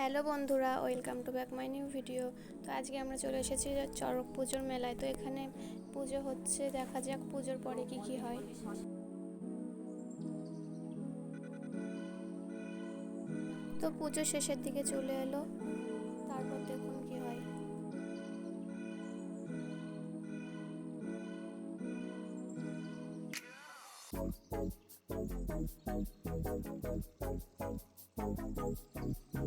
Hello বন্ধুরা, welcome to back my new video. তো আজকে আমরা চলে এসেছি চড়ক পুজোর মেলায়। তো এখানে পুজো হচ্ছে, দেখা যাক পুজোর পরে কি কি হয়। তো পুজো শেষের দিকে চলে এলো, তারপর দেখুন কি হয়। তো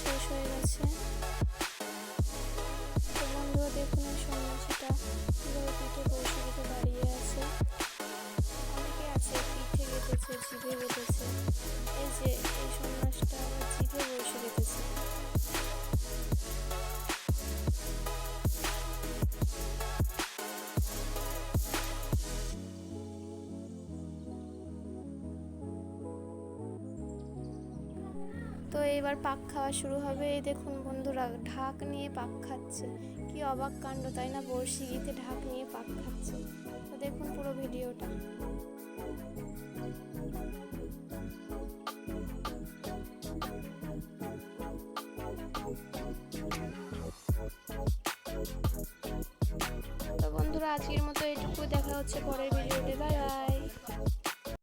শেষ হয়ে গেছে। তো দেখুন, এই সন্ন্যাসীটা কীভাবে পিঠে দাঁড়িয়ে আছে। অনেকে আছে, পিঠে গেঁথেছে, জিভে গেঁথেছে। তো এবার পাক খাওয়া শুরু হবে। এই দেখুন বন্ধুরা, ঢাক নিয়ে পাক খাচ্ছে। কি অবাক কাণ্ড, তাই না? বড়শি গিতে ঢাক নিয়ে পাক খাচ্ছে। তো দেখুন পুরো ভিডিওটা। তো বন্ধুরা, আজকের মতো এটুকু দেখা হচ্ছে পরের ভিডিওতে। Bye bye.